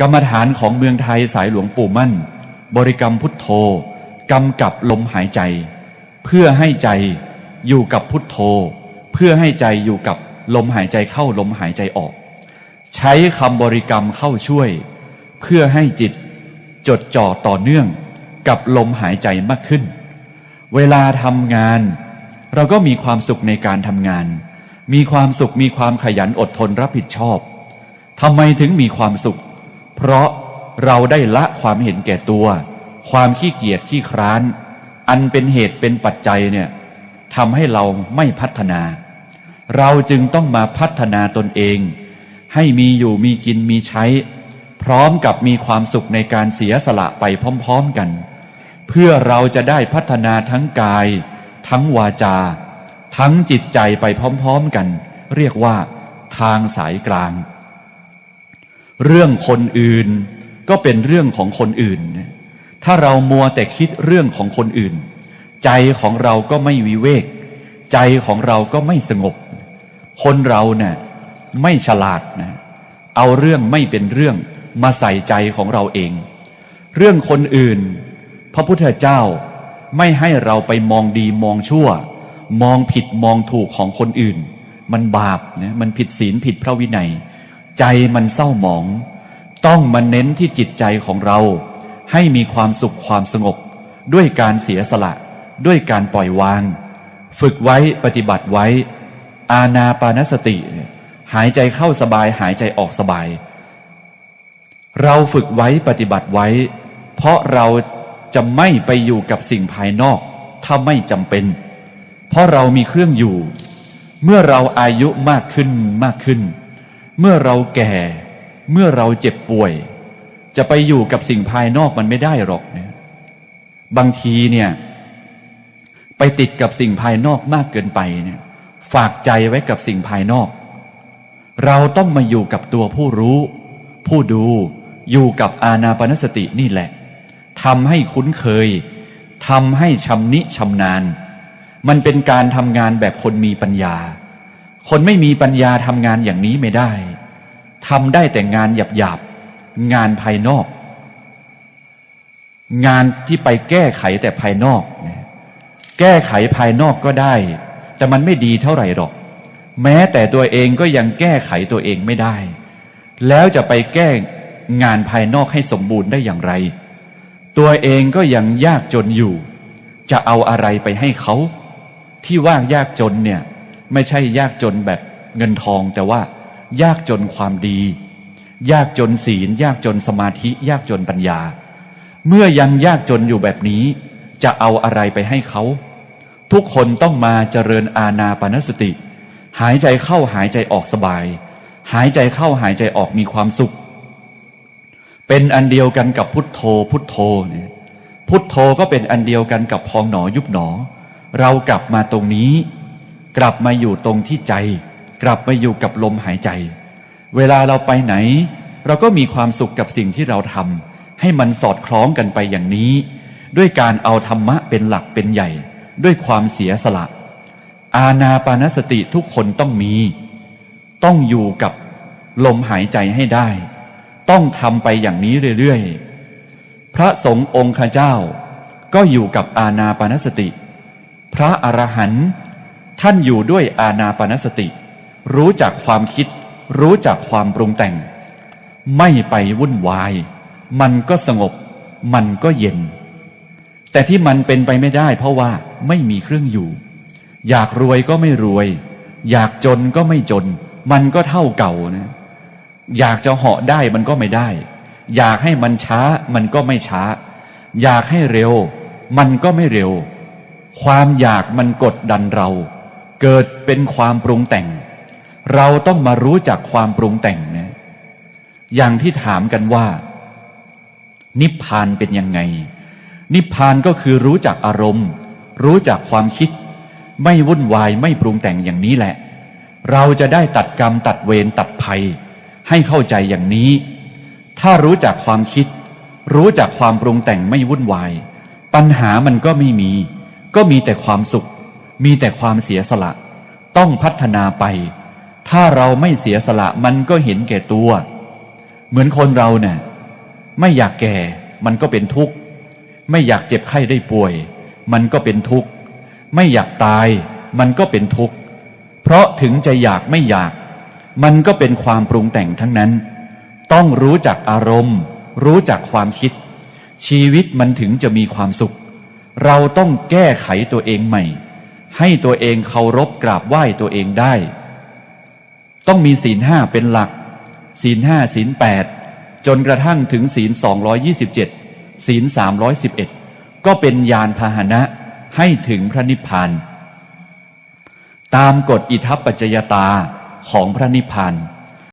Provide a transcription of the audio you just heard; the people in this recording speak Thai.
กรรมฐานของเมืองไทยสายหลวงปู่มั่น บริกรรมพุทโธกำกับลมหายใจ เพื่อให้ใจอยู่กับพุทโธ เพื่อให้ใจอยู่กับลมหายใจเข้าลมหายใจออก ใช้คำบริกรรมเข้าช่วย เพื่อให้จิตจดจ่อต่อเนื่องกับลมหายใจมากขึ้น เวลาทำงาน เราก็มีความสุขในการทำงาน มีความสุขมีความขยันอดทนรับผิดชอบทำไมถึงมีความสุข เพราะเราได้ละความเห็นแก่ตัว ความขี้เกียจขี้คร้าน อันเป็นเหตุเป็นปัจจัยเนี่ยทำให้เราไม่พัฒนา เราจึงต้องมาพัฒนาตนเอง ให้มีอยู่มีกินมีใช้ พร้อมกับมีความสุขในการเสียสละไปพร้อมๆกัน เพื่อเราจะได้พัฒนาทั้งกาย ทั้งวาจา ทั้งจิตใจไปพร้อมๆกัน เรียกว่าทางสายกลาง เรื่องคนอื่น ก็เป็นเรื่องของคนอื่น ถ้าเรามัวแต่คิดเรื่องของคนอื่น ใจของเราก็ไม่วิเวก ใจของเราก็ไม่สงบ คนเราเนะ่ะไม่ฉลาดนะ เอาเรื่องไม่เป็นเรื่องมาใส่ใจของเราเอง เรื่องคนอื่น พระพุทธเจ้าไม่ให้เราไปมองดีมองชั่ว มองผิดมองถูกของคนอื่น มันบาปนะมันผิดศีลผิดพระวินัย ใจมันเศร้าหมอง ต้องมาเน้นที่จิตใจของเรา ให้มีความสุขความสงบ ด้วยการเสียสละ ด้วยการปล่อยวาง ฝึกไว้ปฏิบัติไว้ อาณาปานสติ หายใจเข้าสบายหายใจออกสบาย เราฝึกไว้ปฏิบัติไว้ เพราะเราจะไม่ไปอยู่กับสิ่งภายนอก ถ้าไม่จำเป็น เพราะเรามีเครื่องอยู่ เมื่อเราอายุมากขึ้นมากขึ้น เมื่อเราแก่ เมื่อเราเจ็บป่วย จะไปอยู่กับสิ่งภายนอกมันไม่ได้หรอกเนี่ยบางทีเนี่ย ไปติดกับสิ่งภายนอกมากเกินไปเนี่ย ฝากใจไว้กับสิ่งภายนอก เราต้องมาอยู่กับตัวผู้รู้ ผู้ดูอยู่กับอาณาปณสตินี่แหละทำให้คุ้นเคยทำให้ชำนิชำนาญ มันเป็นการทำงานแบบคนมีปัญญา คนไม่มีปัญญาทำงานอย่างนี้ไม่ได้ทำได้แต่งานหยาบๆ งานภายนอก งานที่ไปแก้ไขแต่ภายนอก แก้ไขภายนอกก็ได้ แต่มันไม่ดีเท่าไหร่หรอก แม้แต่ตัวเองก็ยังแก้ไขตัวเองไม่ได้ แล้วจะไปแก้งานภายนอกให้สมบูรณ์ได้อย่างไร ตัวเองก็ยังยากจนอยู่ จะเอาอะไรไปให้เขา ที่ว่างยากจนเนี่ย ไม่ใช่ยากจนแบบเงินทอง แต่ว่ายากจนความดี ยากจนศีล ยากจนสมาธิ ยากจนปัญญา เมื่อยังยากจนอยู่แบบนี้ จะเอาอะไรไปให้เขา ทุกคนต้องมาเจริญอาณาปณสติ หายใจเข้าหายใจออกสบาย หายใจเข้าหายใจออกมีความสุข เป็นอันเดียวกันกับพุทโธ พุทโธเนี่ยพุทโธก็เป็นอันเดียวกันกับพองหนอยุบหนอ เรากลับมาตรงนี้ กลับมาอยู่ตรงที่ใจ กลับมาอยู่กับลมหายใจ เวลาเราไปไหน เราก็มีความสุขกับสิ่งที่เราทำให้มันสอดคล้องกันไปอย่างนี้ ด้วยการเอาธรรมะเป็นหลักเป็นใหญ่ ด้วยความเสียสละ อาณาปานสติทุกคนต้องมี ต้องอยู่กับลมหายใจให้ได้ ต้องทำไปอย่างนี้เรื่อยๆ พระสงฆ์องค์ข้าเจ้า ก็อยู่กับอาณาปานสติ พระอรหันต์ ท่านอยู่ด้วยอาณาปานสติ รู้จักความคิด รู้จักความปรุงแต่ง ไม่ไปวุ่นวาย มันก็สงบ มันก็เย็น แต่ที่มันเป็นไปไม่ได้เพราะว่าไม่มีเครื่องอยู่ อยากรวยก็ไม่รวย อยากจนก็ไม่จน มันก็เท่าเก่านะ อยากจะเหาะได้มันก็ไม่ได้ อยากให้มันช้ามันก็ไม่ช้า อยากให้เร็ว มันก็ไม่เร็ว ความอยากมันกดดันเรา เกิดเป็นความปรุงแต่ง เราต้องมารู้จักความปรุงแต่งนะอย่างที่ถามกันว่า นิพพานเป็นยังไง นิพพานก็คือรู้จักอารมณ์ รู้จักความคิด ไม่วุ่นวายไม่ปรุงแต่งอย่างนี้แหละ เราจะได้ตัดกรรมตัดเวรตัดภัย ให้เข้าใจอย่างนี้ ถ้ารู้จักความคิด รู้จักความปรุงแต่งไม่วุ่นวาย ปัญหามันก็ไม่มี ก็มีแต่ความสุข มีแต่ความเสียสละ ต้องพัฒนาไป ถ้าเราไม่เสียสละมันก็เห็นแก่ตัว เหมือนคนเราเนี่ยไม่อยากแก่มันก็เป็นทุกข์ ไม่อยากเจ็บไข้ได้ป่วย มันก็เป็นทุกข์ ไม่อยากตายมันก็เป็นทุกข์ เพราะถึงจะอยากไม่อยาก มันก็เป็นความปรุงแต่งทั้งนั้น ต้องรู้จักอารมณ์ รู้จักความคิด ชีวิตมันถึงจะมีความสุข เราต้องแก้ไขตัวเองใหม่ ให้ตัวเองเคารพกราบไหว้ตัวเองได้ ต้องมีศีลห้าเป็นหลัก ศีลห้าศีลแปดจนกระทั่งถึงศีลสองยี่สิบเจ็ดศีลสามร้อยสิบเอ็ดก็เป็นยานพาหนะให้ถึงพระนิพพาน ตามกฎอิทัปปัจจยตาของพระนิพพาน